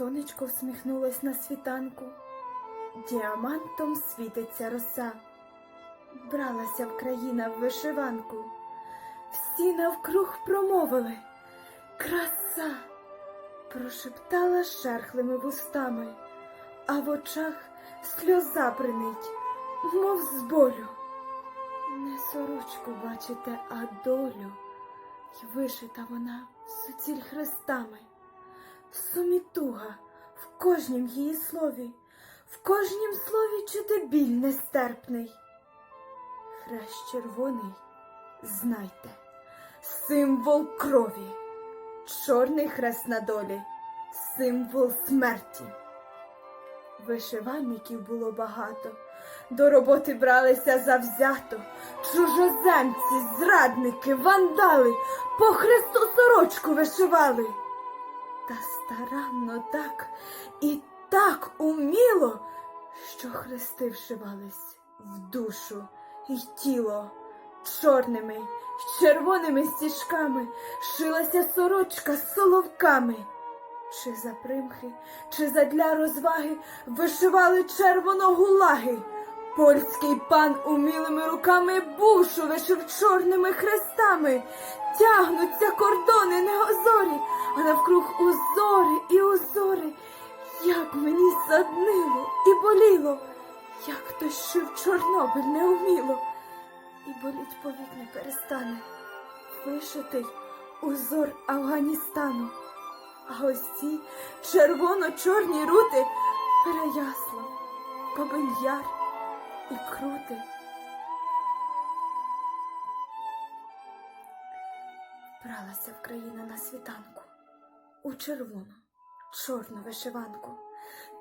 Сонечко всміхнулось на світанку, діамантом світиться роса, бралася в країна в вишиванку, всі навкруг промовили. Краса, прошептала шерхлими вустами, а в очах сльоза бринить, мов з болю. Не сорочку бачите, а долю, й вишита вона суціль хрестами. Сумітуга. В кожнім її слові, в кожнім слові чути біль нестерпний. Хрест червоний, знайте, символ крові, чорний хрест на долі, символ смерті. Вишивальників було багато, до роботи бралися завзято, чужоземці, зрадники, вандали, по хресту сорочку вишивали. Та старанно так і так уміло, що хрести вшивались в душу й тіло. Чорними й червоними стіжками шилася сорочка з соловками. Чи за примхи, чи задля розваги вишивали червоногулаги. Польський пан умілими руками бушу вишив чорними хрестами. Тягнуться кордони неозорі, а навкруг узори і узори. Як мені саднило і боліло, як хтось шив Чорнобиль неуміло, і боліть повік не перестане. Вишитий узор Афганістану. А ось ці червоно-чорні рути Переяслав, Бабин-Яр і крути. Бралася в країна на світанку у червону, чорну вишиванку.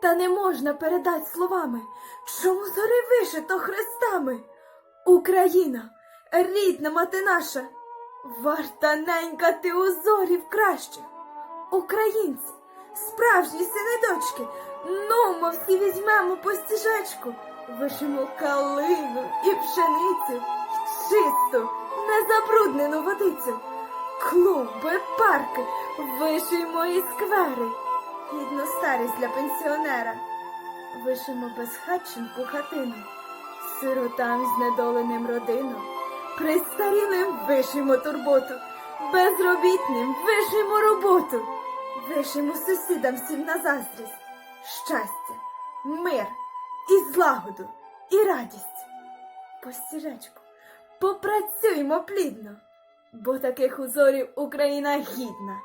Та не можна передать словами, чому зори вишито хрестами. Україна, рідна мати наша, варта ненькати узорів кращих. Українці, справжні сини дочки, ну, ми всі візьмемо по стіжечку, вишимо калину і пшеницю, чисту, незабруднену водицю. Клуби, парки, вишиймо і сквери, гідну старість для пенсіонера. Вишимо безхатченку хатину, сиротам знедоленим родину, престарілим вишимо турботу, безробітним вишимо роботу, вишимо сусідам всім на заздрість, щастя, мир і злагоду, і радість. Постіжечку, попрацюймо плідно, бо таких узорів Україна гідна.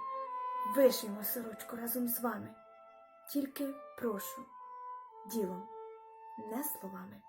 Вишимо сорочку разом з вами. Тільки прошу, ділом, не словами.